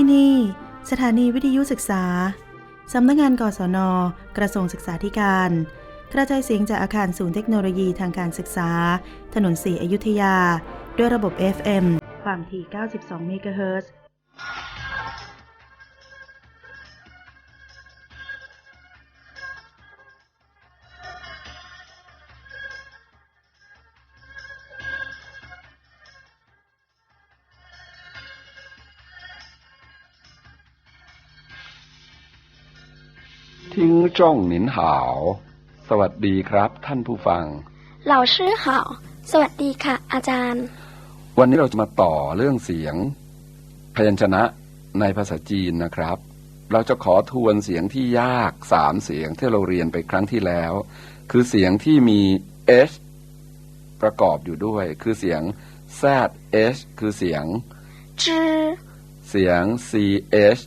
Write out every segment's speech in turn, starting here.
ที่นี่ สถานีวิทยุศึกษา สำนักงานกศน กระทรวงศึกษาธิการ กระจายเสียงจากอาคารศูนย์เทคโนโลยีทางการศึกษา ถนนสีอยุธยา ด้วยระบบ FM ความถี่ 92 เมกะเฮิรตซ์ จ้องหนินหาว สวัสดีครับท่านผู้ฟังเหล่าชื่อหาสวัสดีค่ะ อาจารย์ วันนี้เราจะมาต่อเรื่องเสียง พยัญชนะในภาษาจีนนะครับ เราจะขอทวนเสียงที่ยากสามเสียงที่เราเรียนไปครั้งที่แล้ว คือเสียงที่มี h ประกอบอยู่ด้วย คือเสียง z h คือเสียงชื่อเสียง c h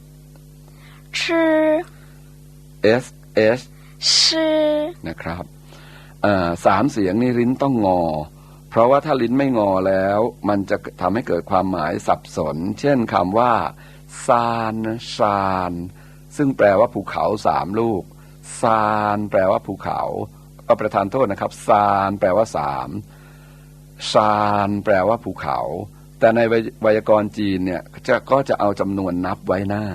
ชื่อ s h ชื่อนะครับอ่าสามเสียงนี่ลิ้นต้องงอ เพราะว่าถ้าลิ้นไม่งอแล้ว มันจะทำให้เกิดความหมายสับสน เช่นคำว่าซานชาน ซึ่งแปลว่าภูเขาสามลูกซานแปลว่าภูเขาเอาประทานโทษนะครับซานแปลว่าสามชานแปลว่าภูเขา แต่ในไวยไวยากรณ์จีนเนี่ยจะก็จะเอาจำนวนนับไว้หน้า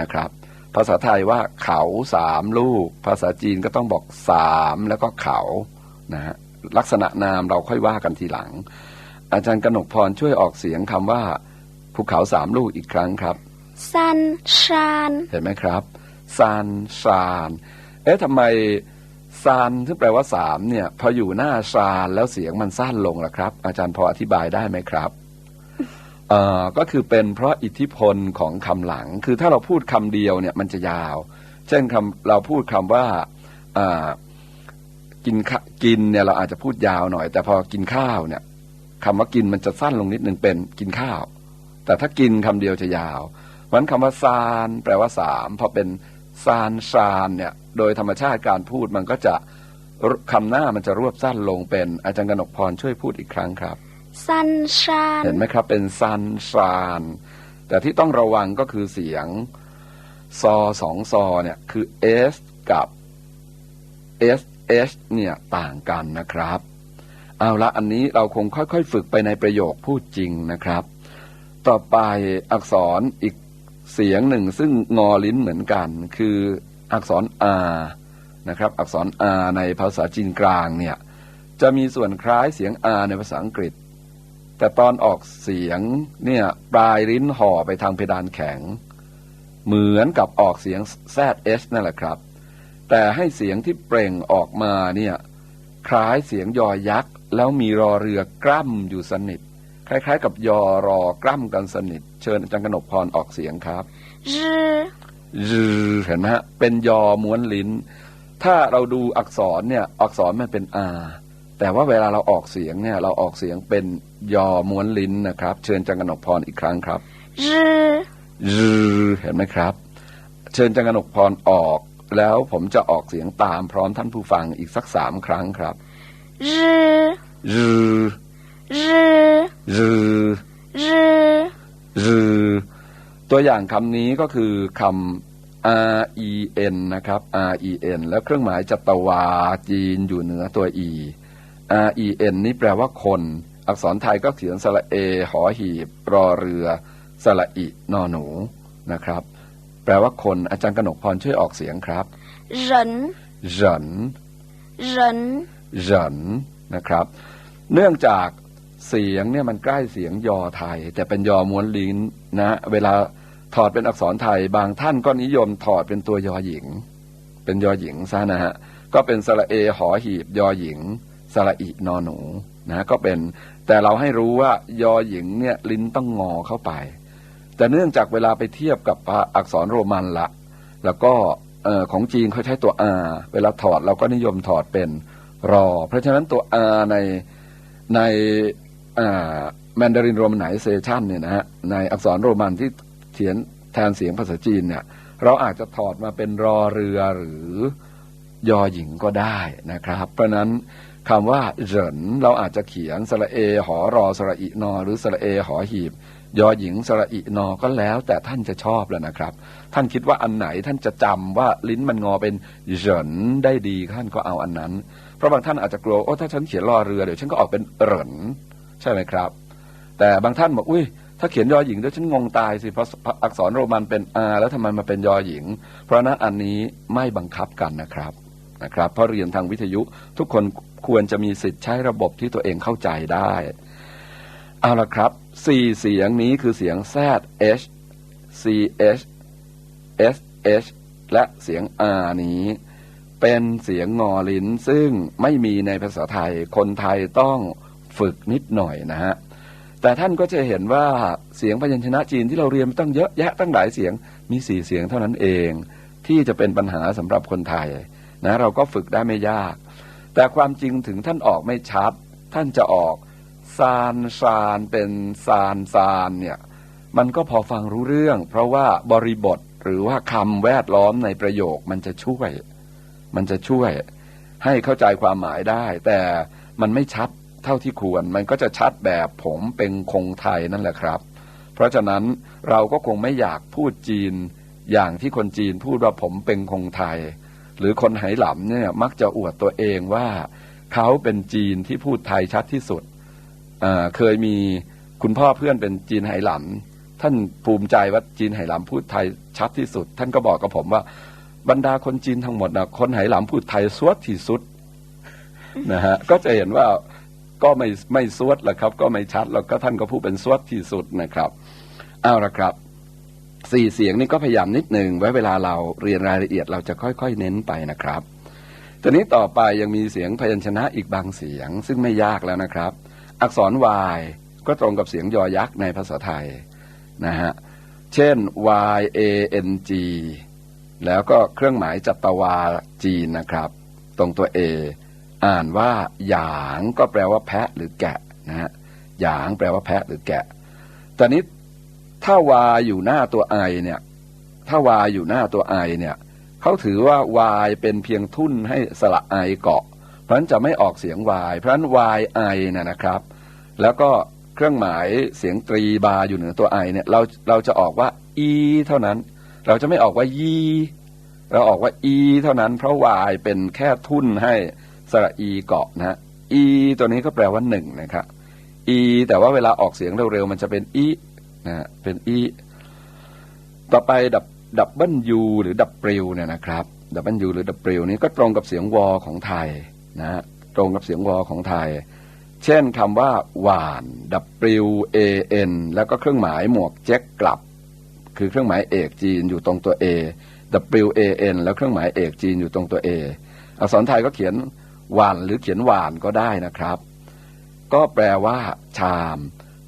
นะครับ ภาษาไทยว่าเขาสามลูก ภาษาจีนก็ต้องบอกสามแล้วก็เขานะฮะลักษณะนามเราค่อยว่ากันทีหลัง อาจารย์กนกพรช่วยออกเสียงคำว่าภูเขาสามลูกอีกครั้งครับซันชานเห็นไหมครับซานชานเอ๊ะทำไมซานซึ่งแปลว่าสามเนี่ย พออยู่หน้าชานแล้วเสียงมันสั้นลงล่ะครับ อาจารย์พออธิบายได้ไหมครับเอ่อ ก็คือเป็นเพราะอิทธิพลของคำหลัง คือถ้าเราพูดคำเดียวเนี่ยมันจะยาว เช่นคำเราพูดคำว่าอ่ากินกินเนี่ยเราอาจจะพูดยาวหน่อย แต่พอกินข้าวเนี่ยคำว่ากินมันจะสั้นลงนิดนึงเป็นกินข้าว แต่ถ้ากินคำเดียวจะยาวเพราะนั้นคำว่าซาน แปลว่าสามพอเป็นซานชานเนี่ยโดยธรรมชาติการพูดมันก็จะคำหน้ามันจะรวบสั้นลงเป็นอาจารย์กนกพรช่วยพูดอีกครั้งครับ ซันชานเห็นไหมครับ เป็นซันชานแต่ที่ต้องระวังก็คือเสียงซอสองซอเนี่ยคือ S กับ S H เนี่ยต่างกันนะครับ เอาละอันนี้เราคงค่อยๆ ฝึกไปในประโยคพูดจริงนะครับ ต่อไปอักษรอีกเสียงหนึ่งซึ่งงอลิ้นเหมือนกัน คืออักษร R นะครับ อักษร R ในภาษาจีนกลางเนี่ยจะมีส่วนคล้ายเสียง R ในภาษาอังกฤษ แต่ตอนออกเสียงเนี่ยปลายลิ้นห่อไปทางเพดานแข็ง เหมือนกับออกเสียง ZH นั่นแหละครับ แต่ให้เสียงที่เปล่งออกมาเนี่ยคล้ายเสียงยอยักษ์ แล้วมีรอเรือกล้ำอยู่สนิท คล้าย ๆ กับยอรอกล้ำกันสนิท เชิญอาจารย์กนกพรออกเสียงครับชื่อยือเห็นไหมฮะเป็นยอม้วนลิ้น ถ้าเราดูอักษรเนี่ยอักษรมันเป็นอา แต่ว่าเวลาเราออกเสียงเนี่ยเราออกเสียงเป็นยอม้วนลิ้นนะครับ เชิญอาจารย์กนกพรอีกครั้งครับชื่อยือเห็นไหมครับ เชิญอาจารย์กนกพรออก แล้วผมจะออกเสียงตามพร้อมท่านผู้ฟังอีกสักสามครั้งครับชื่อยือชื่อยือชื่อรือตัวอย่างคำนี้ก็คือคำ R E N นะครับ R E N แล้วเครื่องหมายจัตวาจีนอยู่เหนือตัว E R E N นี่แปลว่าคน อักษรไทยก็เขียนสระเอ หอหีบ รอเรือ สระอิ นอหนูนะครับ แปลว่าคนอาจารย์กนกพรช่วยออกเสียงครับ人เหริน人เหรินนะครับ เนื่องจากเสียงเนี่ยมันใกล้เสียงยอไทย แต่เป็นยอม้วนลิ้นนะ เวลาถอดเป็นอักษรไทย บางท่านก็นิยมถอดเป็นตัวยอหญิง เป็นยอหญิงซะนะฮะก็เป็นสระเอหอหีบยอหญิง สระอินอหนูนะก็เป็น แต่เราให้รู้ว่ายอหญิงเนี่ยลิ้นต้องงอเข้าไป แต่เนื่องจากเวลาไปเทียบกับอักษรโรมันละ แล้วก็ของจีนเขาใช้ตัว R เวลาถอดเราก็นิยมถอดเป็นรอ เพราะฉะนั้นตัว R ในในแมนดารินโรมันไนเซชันเนี่ยนะฮะในอักษรโรมันที่เขียนแทนเสียงภาษาจีนเนี่ยเราอาจจะถอดมาเป็นรอเรือหรือยอหญิงก็ได้นะครับ เพราะนั้น คำว่าเหรินเราอาจจะเขียนสระเอ หอรอสระอินอ หรือสระเอ หอหีบ ยอหญิงสระอินอก็แล้ว แต่ท่านจะชอบแล้วนะครับ ท่านคิดว่าอันไหนท่านจะจำว่าลิ้นมันงอเป็นเหรินได้ดีท่านก็เอาอันนั้น เพราะบางท่านอาจจะกลัวโอ้ถ้าฉันเขียนรอเรือเดี๋ยวฉันก็ออกเป็นเหรินใช่ไหมครับ แต่บางท่านบอกอุ้ยถ้าเขียนยอหญิงเดี๋ยวฉันงงตายสิเพราะอักษรโรมันเป็นอาแล้วทำไมมาเป็นยอหญิง เพราะฉะนั้นอันนี้ไม่บังคับกันนะครับนะครับเพราะเรียนทางวิทยุทุกคน ควรจะมีสิทธิ์ใช้ระบบที่ตัวเองเข้าใจได้ เอาละครับสี่เสียงนี้คือเสียง z h c h s h และเสียง r นี้ เป็นเสียงงอลิ้นซึ่งไม่มีในภาษาไทย คนไทยต้องฝึกนิดหน่อยนะฮะ แต่ท่านก็จะเห็นว่าเสียงพยัญชนะจีนที่เราเรียนมาตั้งเยอะแยะตั้งหลายเสียงมีสี่เสียงเท่านั้นเอง ที่จะเป็นปัญหาสำหรับคนไทยนะเราก็ฝึกได้ไม่ยาก แต่ความจริงถึงท่านออกไม่ชัด ท่านจะออกซานซานเป็นซานซานเนี่ยมันก็พอฟังรู้เรื่อง เพราะว่าบริบทหรือว่าคำแวดล้อมในประโยคมันจะช่วย มันจะช่วย ให้เข้าใจความหมายได้ แต่มันไม่ชัดเท่าที่ควร มันก็จะชัดแบบผมเป็นคงไทยนั่นแหละครับ เพราะฉะนั้นเราก็คงไม่อยากพูดจีน อย่างที่คนจีนพูดว่าผมเป็นคงไทย หรือคนไหหลำเนี่ยมักจะอวดตัวเองว่าเขาเป็นจีนที่พูดไทยชัดที่สุดเคยมีคุณพ่อเพื่อนเป็นจีนไหหลำท่านภูมิใจว่าจีนไหหลำพูดไทยชัดที่สุด ท่านก็บอกกับผมว่า บรรดาคนจีนทั้งหมดนะคนไหหลำพูดไทยสวดที่สุดนะฮะก็จะเห็นว่าก็ไม่ไม่สวดแหละครับ ก็ไม่ชัดแล้วก็ท่านก็พูดเป็นสวดที่สุดนะครับ เอาละครับ สี่เสียงนี้ก็พยายามนิดหนึ่งไว้เวลาเราเรียนรายละเอียดเราจะค่อยๆเน้นไปนะครับตอนนี้ต่อไปยังมีเสียงพยัญชนะอีกบางเสียง ซึ่งไม่ยากแล้วนะครับ อักษร y ก็ตรงกับเสียงยอยักษ์ในภาษาไทยนะฮะเช่น y a n g แล้วก็เครื่องหมายจัตวาจีนนะครับ ตรงตัว A อ่านว่าหยางก็แปลว่าแพะหรือแกะนะฮะหยางแปลว่าแพะหรือแกะแต่นี้ ถ้าวาอยู่หน้าตัวไอเนี่ย ถ้าวาอยู่หน้าตัวไอเนี่ยเขาถือว่าวายเป็นเพียงทุ่นให้สระไอเกาะ เพราะฉะนั้นจะไม่ออกเสียงวาย เพราะฉะนั้นวายไอเนี่ยนะครับ แล้วก็เครื่องหมายเสียงตรีบาอยู่เหนือตัวไอเนี่ยเราเราจะออกว่าอีเท่านั้น เราจะไม่ออกว่ายีเราออกว่าอี เท่านั้น เพราะวายเป็นแค่ทุ่นให้สระอีเกาะนะฮะอี ตัวนี้ก็แปลว่าหนึ่งนะครับอี แต่ว่าเวลาออกเสียงเร็วๆมันจะเป็นอี นะเป็นอีต่อไปดับดับเบิลยูหรือดับเปริวเนี่ยนะครับดับเบิลยูหรือดับเปริวนี้ก็ตรงกับเสียงวอของไทยนะฮะตรงกับเสียงวอของไทย เช่นคำว่าหวาน ดับปริวเอเอ็นแล้วก็เครื่องหมายหมวกเจ็กกลับ คือเครื่องหมายเอกจีนอยู่ตรงตัว A W A N แล้วเครื่องหมายเอกจีนอยู่ตรงตัว A อักษรไทยก็เขียนหวานหรือเขียนหวานก็ได้นะครับ ก็แปลว่า ชาม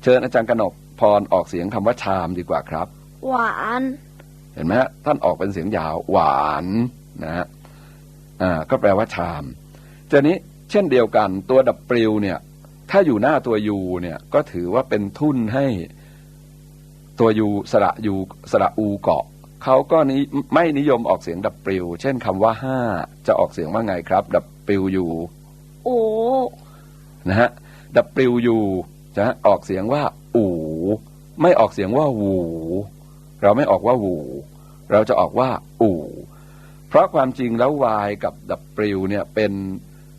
เชิญอาจารย์กนก พรออกเสียงคำว่าชามดีกว่าครับ หวาน เห็นไหมฮะท่านออกเป็นเสียงยาว หวานนะฮะอ่าก็แปลว่าชามทีนี้เช่นเดียวกัน ตัวดับปลิวเนี่ย ถ้าอยู่หน้าตัวยูเนี่ยก็ถือว่าเป็นทุ่นให้ตัวยูสระยูสระอูเกาะเขาก็นี้ไม่นิยมออกเสียงดับปลิว เช่นคำว่าห้าจะออกเสียงว่าไงครับ ดับปลิวยูโอ้นะฮะดับปลิวยูจะออกเสียงว่าอู ไม่ออกเสียงว่าหูเราไม่ออกว่าหูเราจะออกว่าอู่ เพราะความจริงแล้ววายกับดับปลิวเนี่ยเป็น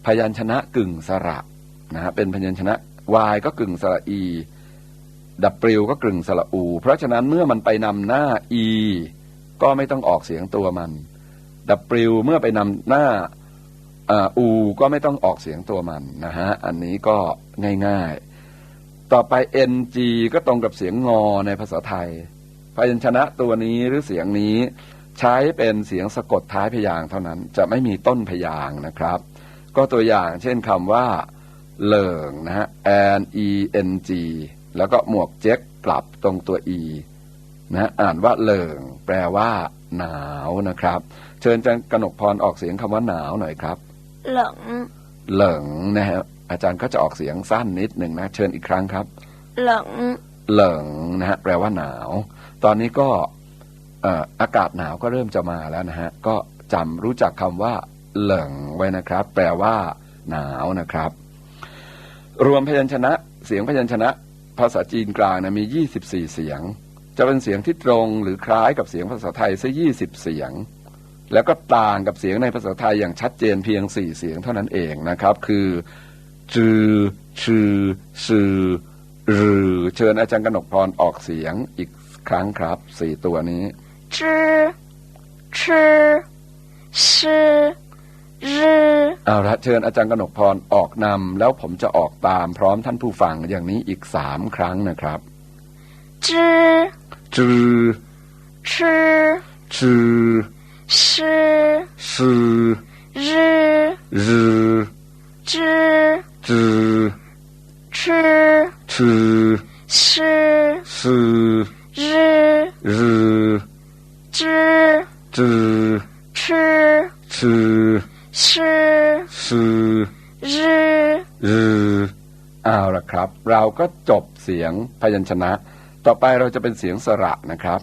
พยัญชนะกึ่งสระนะฮะเป็นพยัญชนะวายก็กึ่งสระอี ดับปลิวก็กึ่งสระอู เพราะฉะนั้นเมื่อมันไปนำหน้าอี ก็ไม่ต้องออกเสียงตัวมัน ดับปลิวเมื่อไปนำหน้าอ่าอูก็ไม่ต้องออกเสียงตัวมันนะฮะอันนี้ก็ง่ายๆ ต่อไป ng ก็ตรงกับเสียงงอในภาษาไทย พยัญชนะตัวนี้หรือเสียงนี้ ใช้เป็นเสียงสะกดท้ายพยางค์เท่านั้น จะไม่มีต้นพยางค์นะครับ ก็ตัวอย่างเช่นคำว่าเหลิงนะฮะ n e n g แล้วก็หมวกเจ๊กกลับตรงตัว e นะฮะอ่านว่าเหลิง แปลว่า หนาวนะครับ เชิญอาจารย์กนกพรออกเสียงคำว่าหนาวหน่อยครับเหลิงเหลิงนะฮะ อาจารย์ก็จะออกเสียงสั้นนิดหนึ่งนะ เชิญอีกครั้งครับเหลิงเหลิงนะฮะแปลว่าหนาว ตอนนี้ก็เอ่ออากาศหนาวก็เริ่มจะมาแล้วนะฮะ ก็จำรู้จักคำว่า เหลิงไว้นะครับ แปลว่า หนาวนะครับ รวมพยัญชนะ เสียงพยัญชนะ ภาษาจีนกลางนะมี 24 เสียง จะเป็นเสียงที่ตรงหรือคล้ายกับเสียงภาษาไทยซะ20 เสียง แล้วก็ต่างกับเสียงในภาษาไทยอย่างชัดเจนเพียง 4 เสียงเท่านั้นเองนะครับ คือ จือชือสือรือเชิญอาจารย์กนกพรออกเสียงอีกครั้งครับสี่ตัวนี้จือชือสือรือเอาละเชิญอาจารย์กนกพรออกนำแล้วผมจะออกตามพร้อมท่านผู้ฟังอย่างนี้อีกสามครั้งนะครับจือจือชือสือสือสือรือรือจือ z ch c sh s r r zh z ch c s s r r เอาละครับ เราก็จบเสียงพยัญชนะ ต่อไปเราจะเป็นเสียงสระนะครับ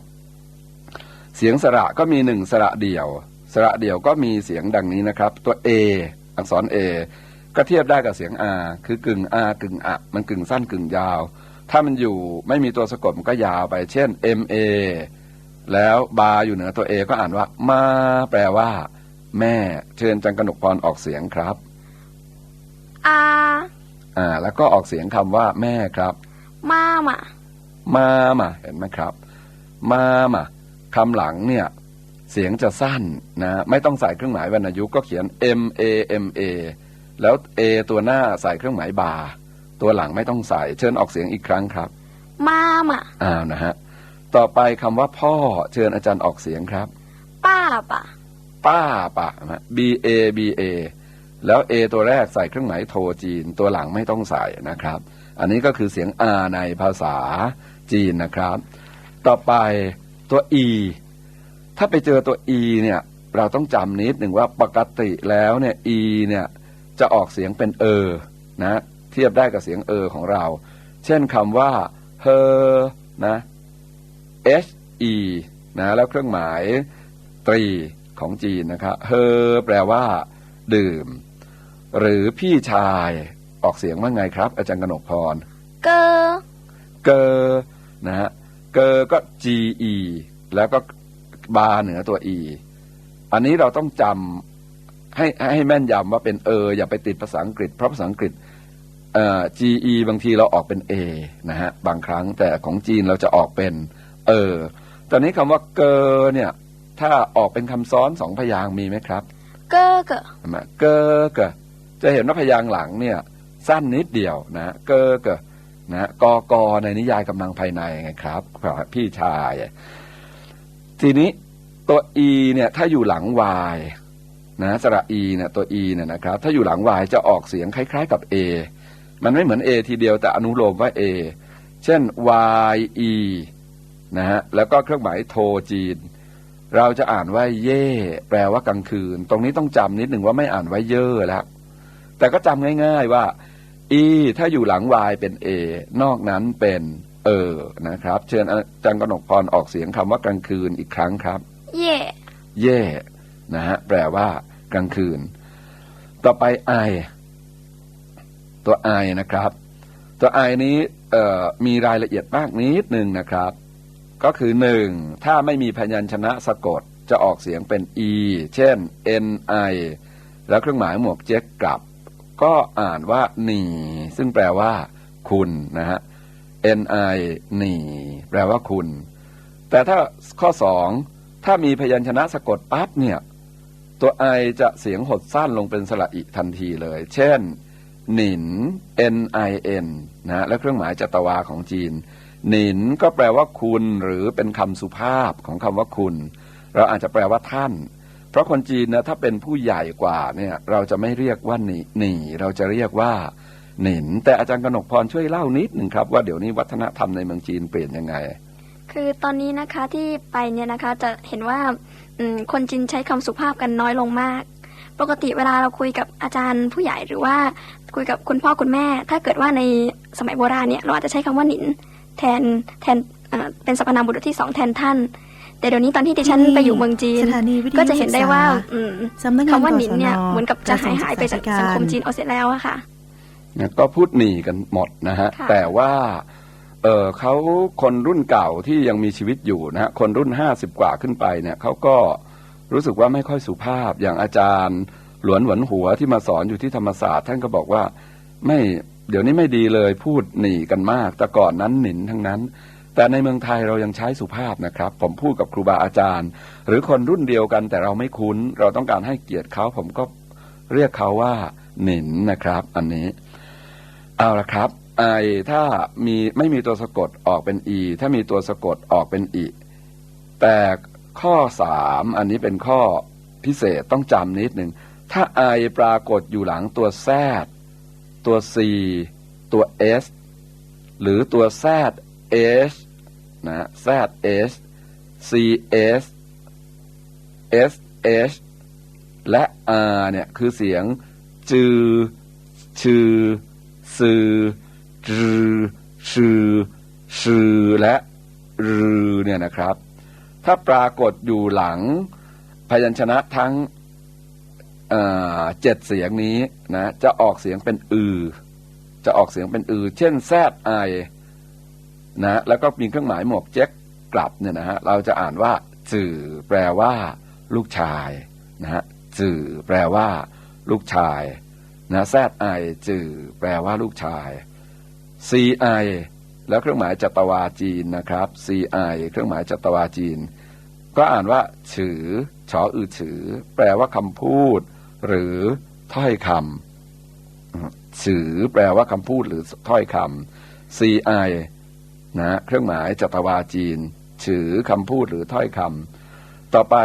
เสียงสระก็มีหนึ่งสระเดี่ยว สระเดี่ยวก็มีเสียงดังนี้นะครับ ตัว A อักษร A ก็เทียบได้กับเสียงอาคือกึ่งอากึ่งอะมันกึ่งสั้นกึ่งยาว ถ้ามันอยู่ไม่มีตัวสะกดมันก็ยาวไป เช่น MA แล้วบาอยู่เหนือตัวเอก็อ่านว่า มาแปลว่า แม่เชิญจังกนกพรออกเสียงครับอาอ่า แล้วก็ออกเสียงคำว่า แม่ครับมามามามาเห็นไหมครับมามาคำหลังเนี่ยเสียงจะสั้นนะ ไม่ต้องใส่เครื่องหมายวรรณยุกต์ก็เขียน M A M A แล้วเอตัวหน้าใส่เครื่องหมายบาตัวหลังไม่ต้องใส่ เชิญออกเสียงอีกครั้งครับ มามะอ้าวนะฮะ ต่อไปคำว่าพ่อเชิญอาจารย์ออกเสียงครับ ป้าปะป้าปะนะ B A B A แล้ว A ตัวแรกใส่เครื่องหมายโทจีน ตัวหลังไม่ต้องใส่นะครับ อันนี้ก็คือเสียงอาในภาษาจีนนะครับ ต่อไปตัว E ถ้าไปเจอตัว E เนี่ย เราต้องจำนิดหนึ่งว่าปกติแล้วเนี่ย E เนี่ย จะออกเสียงเป็นเออนะเทียบได้กับเสียงเออของเรา เช่นคำว่า her นะ h e นะแล้วเครื่องหมายตรีของจีนนะครับ her แปลว่า ดื่ม หรือพี่ชายออกเสียงว่าไงครับ อาจารย์กนกพร哥เกอนะฮะเกอก็ G E แล้วก็บาเหนือตัว E อันนี้เราต้องจำ ให้ให้แม่นยำว่าเป็นเออ อย่าไปติดภาษาอังกฤษ เพราะภาษาอังกฤษเอ่อ G E บางทีเราออกเป็น A นะฮะบางครั้งแต่ของจีนเราจะออกเป็นเออตอนนี้คำว่าเกอเนี่ย ถ้าออกเป็นคำซ้อนสองพยางค์มีไหมครับ哥哥ใช่ไหมเกอเกอจะเห็นว่าพยางค์หลังเนี่ย สั้นนิดเดียวนะเกอเกอนะกอกอในนิยายกำลังภายในไงครับ พี่ชาย ทีนี้ตัว e เนี่ยถ้าอยู่หลัง y นะสระ e เนี่ยตัว e เนี่ยนะครับถ้าอยู่หลัง y จะออกเสียงคล้าย ๆ กับ a มันไม่เหมือน a ทีเดียวแต่อนุโลมว่า a เช่น y e นะฮะแล้วก็เครื่องหมายโทจีน เราจะอ่านว่าเย่ แปลว่ากลางคืน ตรงนี้ต้องจำนิดหนึ่งว่าไม่อ่านว่าเย่อแล้ว แต่ก็จำง่ายๆว่า e ถ้าอยู่หลัง y เป็น a นอกนั้นเป็นเออนะครับ เชิญอาจารย์กนกพรออกเสียงคำว่ากลางคืนอีกครั้งครับ耶เย่ นะฮะแปลว่ากลางคืน ต่อไปไอ ตัวไอนะครับ ตัวไอนี้มีรายละเอียดมากนิดหนึ่งนะครับ ก็คือหนึ่งถ้าไม่มีพยัญชนะสะกดจะออกเสียงเป็น e เช่น n i แล้วเครื่องหมายหมวกเจ๊กกลับ ก็อ่านว่าหนีซึ่งแปลว่า คุณนะฮะ n i หนีแปลว่าคุณ แต่ถ้าข้อสองถ้ามีพยัญชนะสะกดปั๊บเนี่ย ตัว i จะเสียงหดสั้นลงเป็นสระอิทันทีเลย เช่น หนิน n i n นะและเครื่องหมายจัตวาของจีน หนินก็แปลว่าคุณหรือเป็นคำสุภาพของคำว่าคุณ เราอาจจะแปลว่าท่าน เพราะคนจีนนะถ้าเป็นผู้ใหญ่กว่าเนี่ยเราจะไม่เรียกว่าหนีหนีเราจะเรียกว่าหนิน แต่อาจารย์กนกพรช่วยเล่านิดหนึ่งครับ ว่าเดี๋ยวนี้วัฒนธรรมในเมืองจีนเปลี่ยนยังไง คือตอนนี้นะคะที่ไปเนี่ยนะคะจะเห็นว่า คนจีนใช้คำสุภาพกันน้อยลงมาก ปกติเวลาเราคุยกับอาจารย์ผู้ใหญ่หรือว่าคุยกับคุณพ่อคุณแม่ ถ้าเกิดว่าในสมัยโบราณเนี่ยเราอาจจะใช้คำว่าหนินแทนแทนเอ่อเป็นสรรพนามบุรุษที่สองแทนท่านแแต่เดี๋ยวนี้ตอนที่ดิฉันไปอยู่เมืองจีนสถานีวิทยุก็จะเห็นได้ว่าศึกษอืมสำนักงานคำว่ากหนิศนนเนี่ยเหมือนกับจะหายหายไปจากสังคมจีนกระทรวเอาเสร็จแล้วอะค่ะเนี่ยก็พูดหนีกันหมดนะฮะค่ะแต่ว่า เออเขาคนรุ่นเก่าที่ยังมีชีวิตอยู่นะฮะคนรุ่นห้าสิบกว่าขึ้นไปเนี่ยเขาก็รู้สึกว่าไม่ค่อยสุภาพอย่างอาจารย์ หลวนหวนหัวที่มาสอนอยู่ที่ธรรมศาสตร์ ท่านก็บอกว่าไม่เดี๋ยวนี้ไม่ดีเลยพูดหนีกันมาก แต่ก่อนนั้นหนินทั้งนั้น แต่ในเมืองไทยเรายังใช้สุภาพนะครับ ผมพูดกับครูบาอาจารย์ หรือคนรุ่นเดียวกันแต่เราไม่คุ้น เราต้องการให้เกียรติเขาผมก็เรียกเขาว่าหนินนะครับ อันนี้ เอาละครับ ไอถ้ามีไม่มีตัวสะกดออกเป็น e ถ้ามีตัวสะกดออกเป็นอีแต่ข้อสามอันนี้เป็นข้อพิเศษต้องจำนิดหนึ่งถ้าไอปรากฏอยู่หลังตัว z ตัว c ตัว s หรือตัว z h นะ z h c s s h และ r เนี่ยคือเสียงจือชือซือ จือชือชือและรือเนี่ยนะครับ ถ้าปรากฏอยู่หลังพยัญชนะทั้งเจ็ดเสียงนี้นะจะออกเสียงเป็นอือ จะออกเสียงเป็นอือ เช่นแซดไอนะแล้วก็มีเครื่องหมายหมวกเจ๊กกลับเนี่ยนะฮะเราจะอ่านว่าจื่อแปลว่า ลูกชายนะฮะจื่อแปลว่า ลูกชายนะแซดไอจือแปลว่าลูกชาย CI แล้วเครื่องหมายจัตวาจีนนะครับ CI เครื่องหมายจัตวาจีน ก็อ่านว่า ฉือชออือฉือ แปลว่าคำพูด หรือถ้อยคำฉือแปลว่าคำพูดหรือถ้อยคำ CI นะเครื่องหมายจัตวาจีน ฉือคำพูดหรือถ้อยคำต่อไป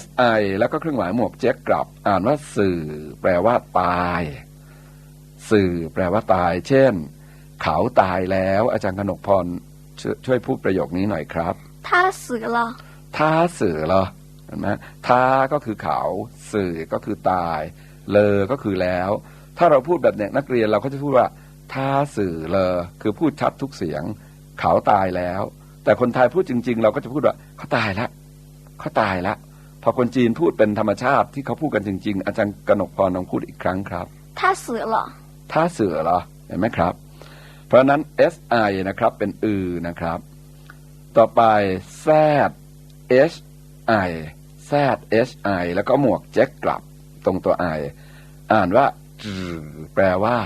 SI แล้วก็เครื่องหมายหมวกเจ๊กกลับ อ่านว่าสื่อ แปลว่าตาย สื่อ แปลว่าตาย เช่น เขาตายแล้วอาจารย์กนกพรชวยช่วยพูดประโยคนี้หน่อยครับถ้าสื่อละท้าสื่อเหรอเห็นไหมท้าก็คือเขาสื่อก็คือตาย เลอก็คือแล้ว ถ้าเราพูดแบบเด็กนักเรียนเราก็จะพูดว่าท้าสื่อเลอคือพูดชัดทุกเสียง เขาตายแล้ว แต่คนไทยพูดจริง ๆ เราก็จะพูดว่าเขาตายแล้วเขาตายแล้วพอคนจีนพูดเป็นธรรมชาติที่เขาพูดกันจริง ๆ อาจารย์กนกพรลองพูดอีกครั้งครับถ้าสื่อละท่าเสือเหรอเห็นไหมครับ เพราะฉะนั้น si นะครับเป็นอือนะครับ ต่อไป z h i z h i แล้วก็หมวกแจ็คกลับตรงตัว i อ่านว่าจือแปลว่า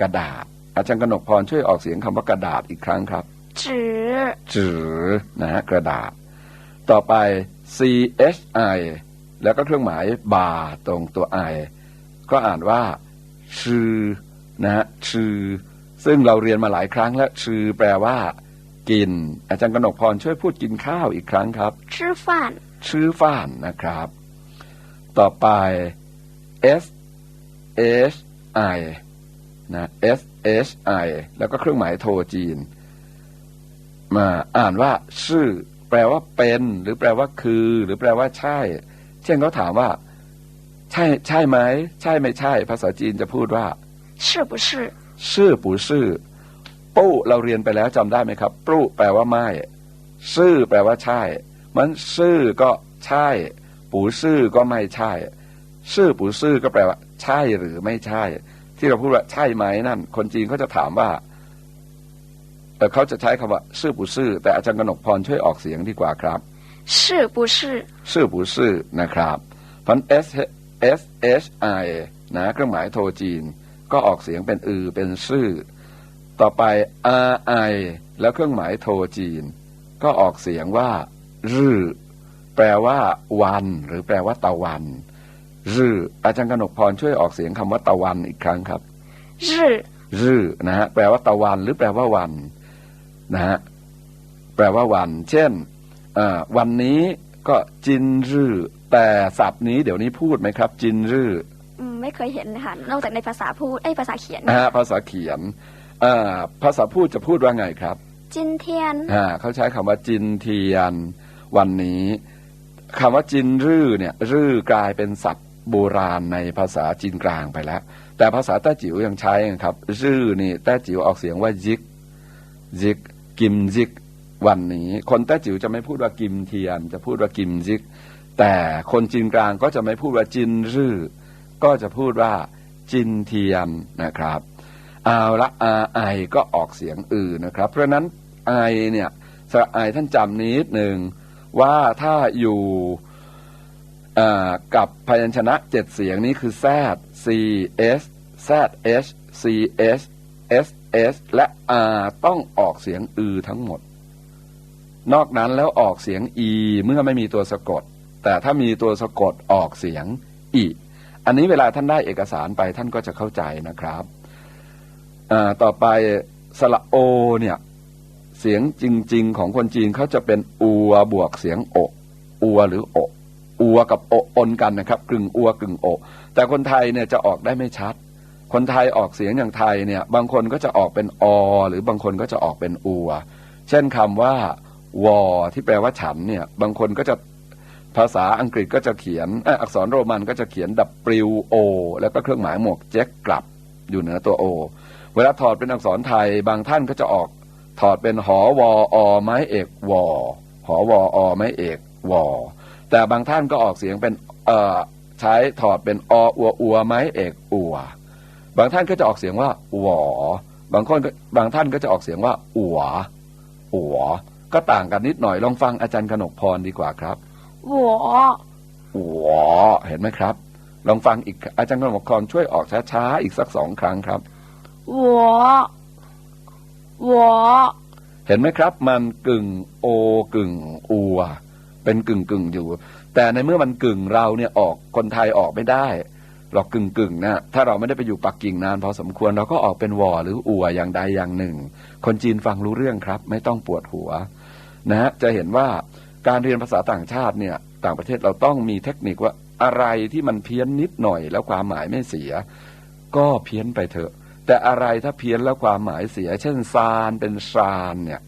กระดาษ อาจารย์กนกพรช่วยออกเสียงคำว่ากระดาษอีกครั้งครับจือจือนะฮะกระดาษ ต่อไป c h i แล้วก็เครื่องหมายบาร์ตรงตัว i ก็อ่านว่าชื่อนะฮะชื่อ ซึ่งเราเรียนมาหลายครั้งแล้วชื่อแปลว่า กิน อาจารย์กนกพรช่วยพูดกินข้าวอีกครั้งครับ ชื่อฟ่าน ชื่อฟ้านนะครับ ต่อไป S H I นะ S H I แล้วก็เครื่องหมายโทจีน มาอ่านว่าชื่อ แปลว่าเป็น หรือแปลว่าคือ หรือแปลว่าใช่ เช่นเขาถามว่า ใช่ใช่ไหม ใช่ไม่ใช่ ภาษาจีนจะพูดว่า 是不是 ซื่อปู่ซื่อปู้เราเรียนไปแล้วจำได้ไหมครับปู้แปลว่าไม่ซื่อแปลว่าใช่ มันซื่อก็ใช่ ปู่ซื่อก็ไม่ใช่ ซื่อปู่ซื่อก็แปลว่า ใช่หรือไม่ใช่ ที่เราพูดว่าใช่ไหมนั่น คนจีนเขาจะถามว่าเขาจะใช้คำว่า ซื่อปู่ซื่อแต่อาจารย์กนกพรช่วยออกเสียงดีกว่าครับซื่อปู่ซื่อซื่อปู่ซื่อนะครับพัน S S H I นะเครื่องหมายโทรจีน ก็ออกเสียงเป็นอือเป็นชื่อ ต่อไป R I แล้วเครื่องหมายโทจีน ก็ออกเสียงว่ารื่อแปลว่า วัน หรือแปลว่าตะวันรื่ออาจารย์กนกพรช่วยออกเสียงคำว่าตะวันอีกครั้งครับ日รื่อนะฮะแปลว่าตะวัน หรือแปลว่าวันนะฮะแปลว่าวัน เช่นอ่าวันนี้ก็จินรื่อแต่ศัพท์นี้เดี๋ยวนี้พูดไหมครับ จินรื่ออืม ไม่เคยเห็นเลยค่ะนอกจากในภาษาพูดเอ้ยภาษาเขียนนะฮะภาษาเขียนอ่าภาษาพูดจะพูดว่าไงครับ จินเทียนอ่าเขาใช้คำว่าจินเทียน วันนี้คำว่าจินรื่อเนี่ยรื่อกลายเป็นศัพท์โบราณในภาษาจีนกลางไปแล้ว แต่ภาษาแต้จิ๋วยังใช้นะครับรื่อนี่แต้จิ๋วออกเสียงว่ายิกจิกกิมจิกวันนี้ คนแต้จิ๋วจะไม่พูดว่ากิมเทียน จะพูดว่ากิมซิกแต่คนจีนกลางก็จะไม่พูดว่าจินรื่อ ก็จะพูดว่าจินเทียนนะครับเอาละอาไอก็ออกเสียงอือนะครับ เพราะนั้นไอเนี่ยสระไอท่านจำนิดหนึ่งว่าถ้าอยู่กับพยัญชนะเจ็ดเสียงนี้คือ z c s z h c s s s และ r ต้องออกเสียงอือทั้งหมด นอกนั้นแล้วออกเสียง e เมื่อไม่มีตัวสะกด แต่ถ้ามีตัวสะกดออกเสียง e อันนี้เวลาท่านได้เอกสารไปท่านก็จะเข้าใจนะครับต่อไปสระโอเนี่ยเสียงจริง ๆ ของคนจีนเขาจะเป็นอัวบวกเสียงโออัวหรือโออัวกับโอปนกันนะครับ กึ่งอัวกึ่งโอแต่คนไทยเนี่ยจะออกได้ไม่ชัด คนไทยออกเสียงอย่างไทยเนี่ย บางคนก็จะออกเป็นอ หรือบางคนก็จะออกเป็นอัว เช่นคำว่าวอที่แปลว่าฉันเนี่ย บางคนก็จะ ภาษาอังกฤษก็จะเขียนอักษรโรมันก็จะเขียน W O แล้วก็เครื่องหมายหมวกเจ๊กกลับอยู่เหนือตัว O เวลาถอดเป็นอักษรไทยบางท่านก็จะออกถอดเป็นหอวออไม้เอกวอหอวออไม้เอกวอแต่บางท่านก็ออกเสียงเป็นเอ่อใช้ถอดเป็นออัวอัวไม้เอกอัวบางท่านก็จะออกเสียงว่าหวอบางคนบางท่านก็จะออกเสียงว่าอัวอัวก็ต่างกันนิดหน่อยลองฟังอาจารย์กนกพรดีกว่าครับ วหวเห็นไหมครับ ลองฟังอีกอาจารย์กรมกรช่วยออกช้าๆอีกสักสองครั้งครับหัวหวเห็นไหมครับ มันกึ่งโอกึ่งอัว เป็นกึ่งกึ่งอยู่ แต่ในเมื่อมันกึ่งเราเนี่ยออกคนไทยออกไม่ได้เรากึ่งกึ่งนะถ้าเราไม่ได้ไปอยู่ปักกิ่งนานพอสมควรเราก็ออกเป็นวอหรืออัวอย่างใดอย่างหนึ่ง คนจีนฟังรู้เรื่องครับ ไม่ต้องปวดหัว นะจะเห็นว่า การเรียนภาษาต่างชาติเนี่ยต่างประเทศเราต้องมีเทคนิคว่าอะไรที่มันเพี้ยนนิดหน่อย แล้วความหมายไม่เสีย ก็เพี้ยนไปเถอะ แต่อะไรถ้าเพี้ยนแล้วความหมายเสีย เช่นซานเป็นซานเนี่ย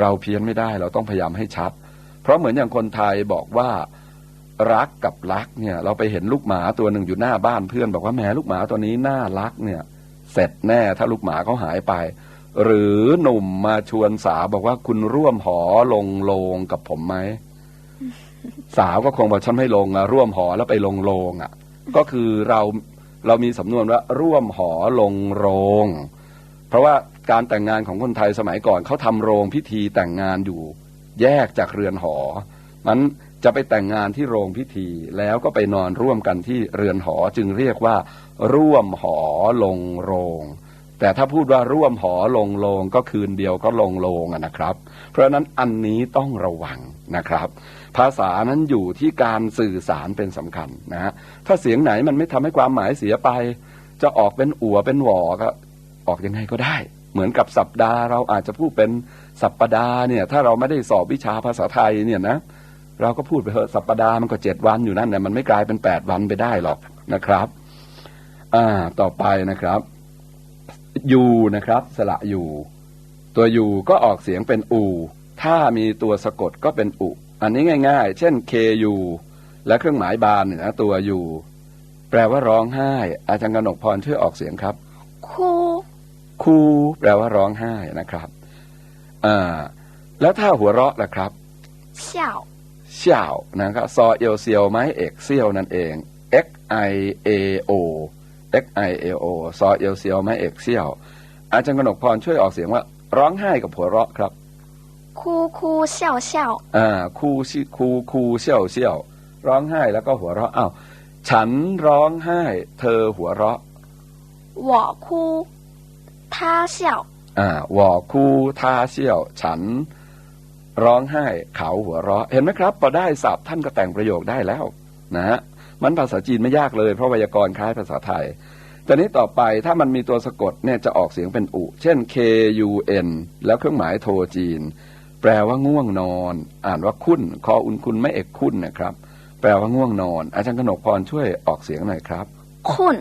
เราเพี้ยนไม่ได้เราต้องพยายามให้ชัด เพราะเหมือนอย่างคนไทยบอกว่ารักกับรักเนี่ยเราไปเห็นลูกหมาตัวหนึ่งอยู่หน้าบ้านเพื่อน บอกว่าแหมลูกหมาตัวนี้น่ารักเนี่ย เสร็จแน่ถ้าลูกหมาเขาหายไป หรือหนุ่มมาชวนสาวบอกว่าคุณร่วมหอลงโลงกับผมไหม สาวก็คงบอกฉันไม่ลงอะร่วมหอแล้วไปลงโลงอะก็คือเราเรามีสำนวนว่าร่วมหอลงโรง เพราะว่าการแต่งงานของคนไทยสมัยก่อนเขาทำโรงพิธีแต่งงานอยู่ แยกจากเรือนหอมันจะไปแต่งงานที่โรงพิธี แล้วก็ไปนอนร่วมกันที่เรือนหอจึงเรียกว่า ร่วมหอลงโรง แต่ถ้าพูดว่าร่วมหอลงโลงก็คืนเดียวก็ลงโลงนะครับ เพราะนั้นอันนี้ต้องระวังนะครับ ภาษานั้นอยู่ที่การสื่อสารเป็นสำคัญนะฮะถ้าเสียงไหนมันไม่ทำให้ความหมายเสียไป จะออกเป็นอัวเป็นหวอก็ออกยังไงก็ได้ เหมือนกับสัปดาห์เราอาจจะพูดเป็นสัปปดาห์เนี่ย ถ้าเราไม่ได้สอบวิชาภาษาไทยเนี่ยนะเราก็พูดไปเถอะสัปดาห์มันก็เจ็ดวันอยู่นั่นแหละมันไม่กลายเป็นแปดวันไปได้หรอกนะครับ อ่า ต่อไปนะครับ ยูนะครับ สระยูตัวยูก็ออกเสียงเป็นอู ถ้ามีตัวสะกดก็เป็นอุ อันนี้ง่าย ๆ เช่น KU และเครื่องหมายบานเนี่ยนะตัวยูแปลว่าร้องไห้ อาจารย์กนกพรช่วยออกเสียงครับ哭คูแปลว่าร้องไห้นะครับอ่าแล้วถ้าหัวเราะล่ะครับ笑เสี่ยวนะครับซอเอลเซียวไม้เอกเซียวนั่นเอง x i a o x i a o ซอเอลเซียวไม้เอกเซียว อาจารย์กนกพรช่วยออกเสียงว่า ร้องไห้กับหัวเราะครับ 哭哭笑笑 อ่า คูชิคูคูเซี่ยวเซี่ยว ร้องไห้แล้วก็หัวเราะอ้าวฉันร้องไห้ เธอหัวเราะ 我哭他笑 อ่าวอคูทาเซี่ยว ฉัน ร้องไห้เขาหัวเราะ เห็นไหมครับพอได้ศัพท์ท่านก็แต่งประโยคได้แล้วนะฮะ มันภาษาจีนไม่ยากเลย เพราะไวยากรณ์คล้ายภาษาไทย แต่นี้ต่อไปถ้ามันมีตัวสะกดเนี่ยจะออกเสียงเป็นอุ เช่น K U N แล้วเครื่องหมายโทจีน แปลว่าง่วงนอน อ่านว่าคุ้น คออุนคุณไม่เอกคุ้นนะครับ แปลว่าง่วงนอน อาจารย์กนกพรช่วยออกเสียงหน่อยครับ คุ้น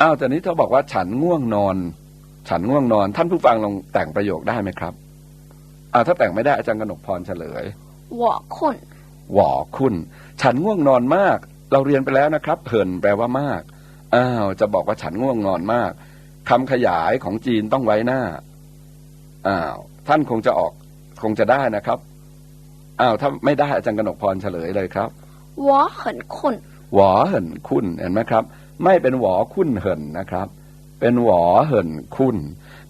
อ้าวแต่นี้เธอบอกว่าฉันง่วงนอน ฉันง่วงนอน ท่านผู้ฟังลองแต่งประโยคได้ไหมครับอ่าถ้าแต่งไม่ได้อาจารย์กนกพรเฉลยว่าคุ้นหว่อคุนฉันง่วงนอนมาก เราเรียนไปแล้วนะครับ เพินแปลว่ามาก อ้าว จะบอกว่าฉันง่วงนอนมาก คำขยายของจีนต้องไว้หน้า อ้าว ท่านคงจะออก คงจะได้นะครับ อ้าว ถ้าไม่ได้อาจารย์กนกพรเฉลยเลยครับหวอเหินคุณหวอเหินคุณเห็นไหมครับ ไม่เป็นหวอคุณเหินนะครับ เป็นหวอเหินคุณ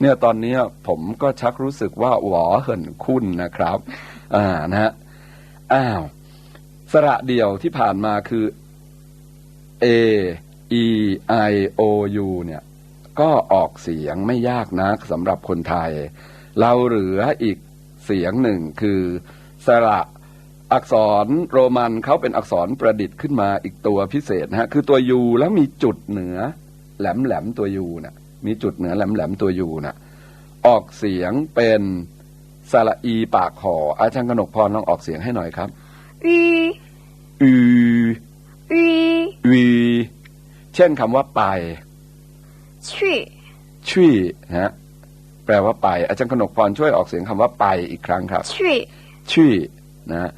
เนี่ยตอนนี้ผมก็ชักรู้สึกว่าหวอเหินคุณนะครับ อ่านะฮะอ้าวสระเดียวที่ผ่านมาคือ A E I O U เนี่ยก็ออกเสียงไม่ยากนักสำหรับคนไทย เราเหลืออีกเสียงหนึ่งคือ สระอักษรโรมันเขาเป็นอักษรประดิษฐ์ขึ้นมาอีกตัวพิเศษนะฮะคือตัวยูแล้วมีจุดเหนือ แหลมแหลมๆตัวยูน่ะมีจุดเหนือแหลมแหลมๆตัวยูน่ะออกเสียงเป็นสระอีปากหออาจารย์กนกพรลองออกเสียงให้หน่อยครับ鱼อือ鱼 วีเช่นคำว่าไปชี่ชี่นะแปลว่าไป อาจารย์ขนกพรช่วยออกเสียงคำว่าไปอีกครั้งครับชี่ชี่นะ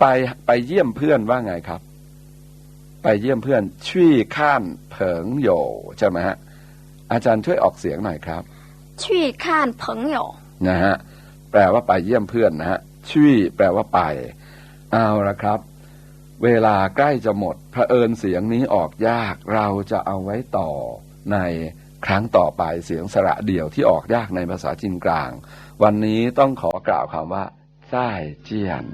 ไปไปเยี่ยมเพื่อนว่าไงครับ ไปเยี่ยมเพื่อนชี่ข้านเผิงโยใช่ไหมฮะอาจารย์ช่วยออกเสียงหน่อยครับชี่ข้านเผิงโยนะฮะแปลว่าไปเยี่ยมเพื่อนนะฮะชี่แปลว่าไป เอาละครับ เวลาใกล้จะหมดเผอิญเสียงนี้ออกยาก เราจะเอาไว้ต่อในครั้งต่อไปเสียงสระเดี่ยวที่ออกยากในภาษาจีนกลาง วันนี้ต้องขอกล่าวคำว่า จ้ายเจียน。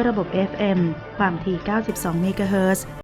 ด้วยระบบ FM ความถี่ 92 เมกะเฮิรตซ์